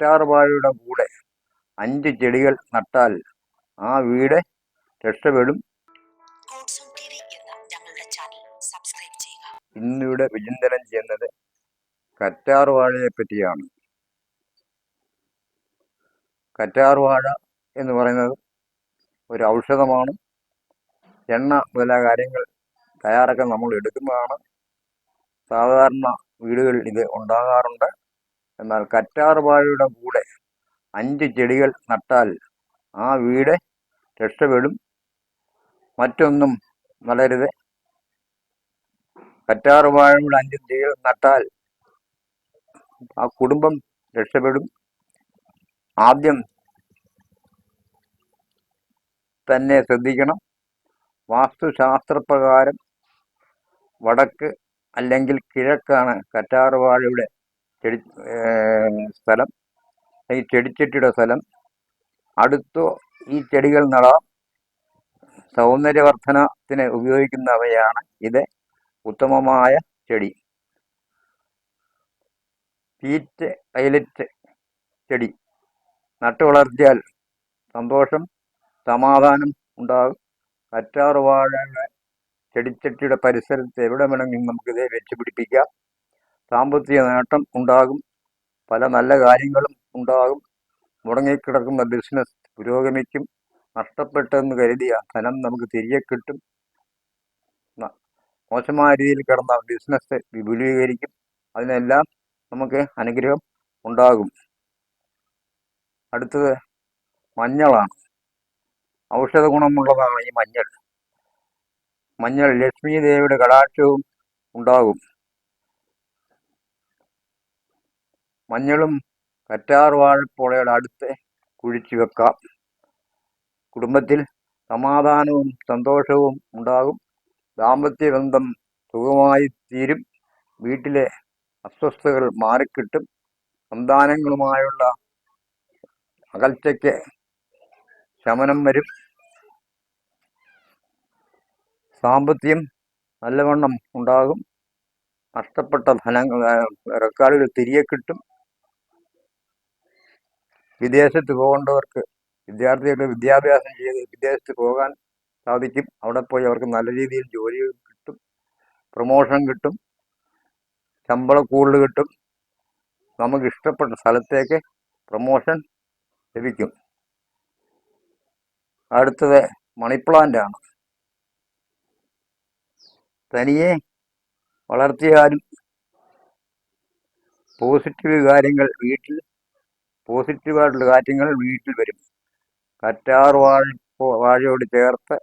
കറ്റാർ വാഴയുടെ കൂടെ അഞ്ച് ചെടികൾ നട്ടാൽ ആ വീട് രക്ഷപ്പെടും. ഇന്നിവിടെ വിചിന്തനം ചെയ്യുന്നത് കറ്റാർ വാഴയെ പറ്റിയാണ്. കറ്റാർ വാഴ എന്ന് പറയുന്നത് ഒരു ഔഷധമാണ്. എണ്ണ മുതലായ കാര്യങ്ങൾ തയ്യാറാക്കാൻ നമ്മൾ എടുക്കുന്നതാണ്. സാധാരണ വീടുകളിൽ ഇത് ഉണ്ടാകാറുണ്ട്. എന്നാൽ കറ്റാർവാഴയുടെ കൂടെ അഞ്ച് ചെടികൾ നട്ടാൽ ആ വീട് രക്ഷപ്പെടും. മറ്റൊന്നും വളരുത് കറ്റാർ വാഴയുടെ അഞ്ച് ചെടികൾ നട്ടാൽ ആ കുടുംബം രക്ഷപ്പെടും. ആദ്യം തന്നെ ശ്രദ്ധിക്കണം. വാസ്തുശാസ്ത്രപ്രകാരം വടക്ക് അല്ലെങ്കിൽ കിഴക്കാണ് കറ്റാർവാഴയുടെ ചെടി സ്ഥലം ഈ ചെടിച്ചട്ടിയുടെ സ്ഥലം അടുത്തോ ഈ ചെടികൾ നടാം. സൗന്ദര്യവർദ്ധനത്തിന് ഉപയോഗിക്കുന്നവയാണ് ഇത്. ഉത്തമമായ ചെടി. പീറ്റ് പൈലറ്റ് ചെടി. നട്ടു വളർത്തിയാൽ സന്തോഷം സമാധാനം ഉണ്ടാകും. കറ്റാർ ചെടിച്ചട്ടിയുടെ പരിസരത്ത് എവിടെ വേണമെങ്കിലും നമുക്കിത് വെച്ച് പിടിപ്പിക്കാം. സാമ്പത്തിക നേട്ടം ഉണ്ടാകും. പല നല്ല കാര്യങ്ങളും ഉണ്ടാകും. മുടങ്ങിക്കിടക്കുന്ന ബിസിനസ് പുരോഗമിക്കും. നഷ്ടപ്പെട്ടെന്ന് കരുതിയ ധനം നമുക്ക് തിരികെ കിട്ടും. മോശമായ രീതിയിൽ കിടന്ന ബിസിനസ് വിപുലീകരിക്കും. അതിനെല്ലാം നമുക്ക് അനുഗ്രഹം ഉണ്ടാകും. അടുത്തത് മഞ്ഞളാണ്. ഔഷധ ഗുണമുള്ളതാണ് ഈ മഞ്ഞൾ. മഞ്ഞൾ ലക്ഷ്മി ദേവിയുടെ കടാക്ഷവും ഉണ്ടാകും. മഞ്ഞളും കറ്റാർ വാഴപ്പോളയുടെ അടുത്ത് കുഴിച്ചു വെക്കാം. കുടുംബത്തിൽ സമാധാനവും സന്തോഷവും ഉണ്ടാകും. ദാമ്പത്യ ബന്ധം സുഖമായി തീരും. വീട്ടിലെ അസ്വസ്ഥതകൾ മാറിക്കിട്ടും. സന്താനങ്ങളുമായുള്ള അകൽച്ചയ്ക്ക് ശമനം വരും. സാമ്പത്തികം നല്ലവണ്ണം ഉണ്ടാകും. നഷ്ടപ്പെട്ട ധനങ്ങൾ റെക്കാർഡുകൾ തിരികെ കിട്ടും. വിദേശത്ത് പോകേണ്ടവർക്ക് വിദ്യാർത്ഥികളുടെ വിദ്യാഭ്യാസം ചെയ്ത് വിദേശത്ത് പോകാൻ സാധിക്കും. അവിടെ പോയി അവർക്ക് നല്ല രീതിയിൽ ജോലി കിട്ടും പ്രൊമോഷൻ കിട്ടും ശമ്പളം കൂടുതൽ കിട്ടും. നമുക്ക് ഇഷ്ടപ്പെട്ട സ്ഥലത്തേക്ക് പ്രൊമോഷൻ ലഭിക്കും. അടുത്തത് മണിപ്ലാന്റാണ് തനിയെ വളർത്തിയാലും പോസിറ്റീവ് കാര്യങ്ങൾ വീട്ടിൽ പോസിറ്റീവായിട്ടുള്ള കാറ്റുകൾ വീട്ടിൽ വരും. കറ്റാർ വാഴ വാഴയോട് ചേർത്ത്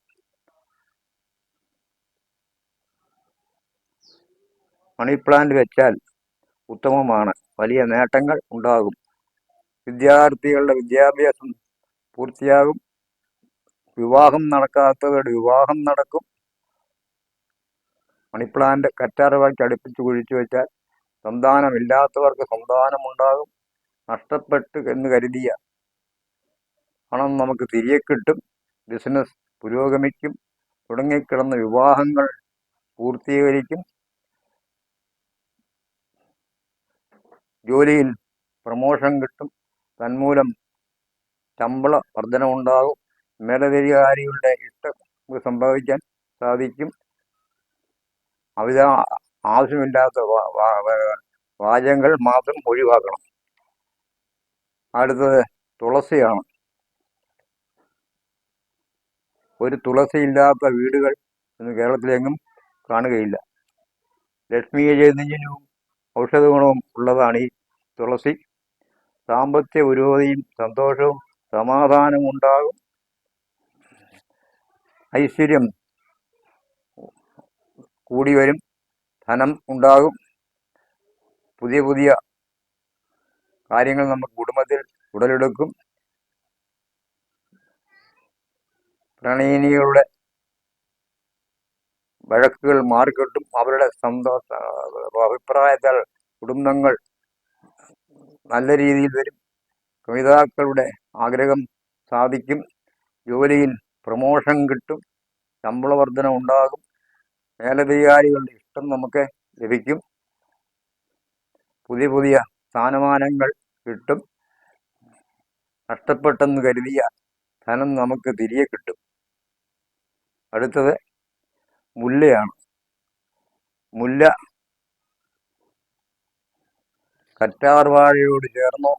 മണി പ്ലാന്റ് വെച്ചാൽ ഉത്തമമാണ്. വലിയ നേട്ടങ്ങൾ ഉണ്ടാകും. വിദ്യാർത്ഥികളുടെ വിദ്യാഭ്യാസം പൂർത്തിയാകും. വിവാഹം നടക്കാത്തവരുടെ വിവാഹം നടക്കും. മണിപ്ലാന്റ് കറ്റാറുകൾക്ക് അടുപ്പിച്ച് കുഴിച്ചു വെച്ചാൽ സന്താനമില്ലാത്തവർക്ക് സന്താനമുണ്ടാകും. നഷ്ടപ്പെട്ടു എന്ന് കരുതിയ പണം നമുക്ക് തിരികെ കിട്ടും. ബിസിനസ് പുരോഗമിക്കും. തുടങ്ങിക്കിടന്ന വിവാഹങ്ങൾ പൂർത്തീകരിക്കും. ജോലിയിൽ പ്രമോഷൻ കിട്ടും. തന്മൂലം ശമ്പള വർധനമുണ്ടാകും മേലധികാരികളുടെ ഇഷ്ടം സംഭവിക്കാൻ സാധിക്കും. അവിധ ആവശ്യമില്ലാത്ത വാചകങ്ങൾ മാത്രം ഒഴിവാക്കണം. അടുത്തത് തുളസിയാണ്. ഒരു തുളസി ഇല്ലാത്ത വീടുകൾ ഇന്ന് കേരളത്തിലെങ്ങും കാണുകയില്ല. ലക്ഷ്മി ചൈതന്യവും ഔഷധ ഗുണവും ഉള്ളതാണ് ഈ തുളസി. സാമ്പത്തിക പുരോഗതിയും സന്തോഷവും സമാധാനവും ഉണ്ടാകും. ഐശ്വര്യം കൂടി വരും. ധനം ഉണ്ടാകും. പുതിയ പുതിയ കാര്യങ്ങൾ നമുക്ക് കുടുംബത്തിൽ ഉടലെടുക്കും. പ്രണയിനികളുടെ വഴക്കുകൾ മാറിക്കിട്ടും. അവരുടെ സന്തോഷ അഭിപ്രായത്താൽ കുടുംബങ്ങൾ നല്ല രീതിയിൽ വരും. കവിതാക്കളുടെ ആഗ്രഹം സാധിക്കും. ജോലിയിൽ പ്രമോഷൻ കിട്ടും. ശമ്പള വർധന ഉണ്ടാകും. മേലധികാരികളുടെ ഇഷ്ടം നമുക്ക് ലഭിക്കും. പുതിയ പുതിയ സ്ഥാനമാനങ്ങൾ കിട്ടും. നഷ്ടപ്പെട്ടെന്ന് കരുതിയ ധനം നമുക്ക് തിരികെ കിട്ടും. അടുത്തത് മുല്ലയാണ്. മുല്ല കറ്റാർവാഴയോട് ചേർന്നോ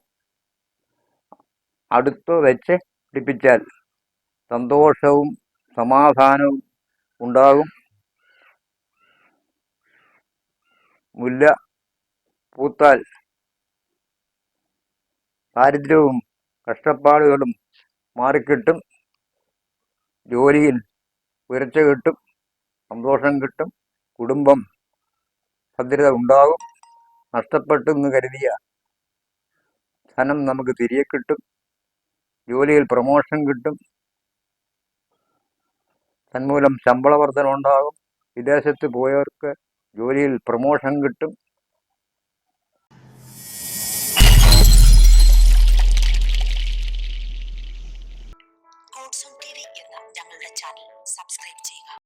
അടുത്ത് വെച്ച് പിടിപ്പിച്ചാൽ സന്തോഷവും സമാധാനവും ഉണ്ടാകും. മുല്ല പൂത്താൽ ദാരിദ്ര്യവും കഷ്ടപ്പാടുകളും മാറിക്കിട്ടും. ജോലിയിൽ ഉയർച്ച കിട്ടും സന്തോഷം കിട്ടും കുടുംബം ഭദ്രത ഉണ്ടാകും. നഷ്ടപ്പെട്ടു എന്ന് കരുതിയ ധനം നമുക്ക് തിരികെ കിട്ടും. ജോലിയിൽ പ്രമോഷൻ കിട്ടും. തന്മൂലം ശമ്പള വർധന ഉണ്ടാകും. വിദേശത്ത് പോയവർക്ക് ജോലിയിൽ പ്രമോഷൻ കിട്ടും.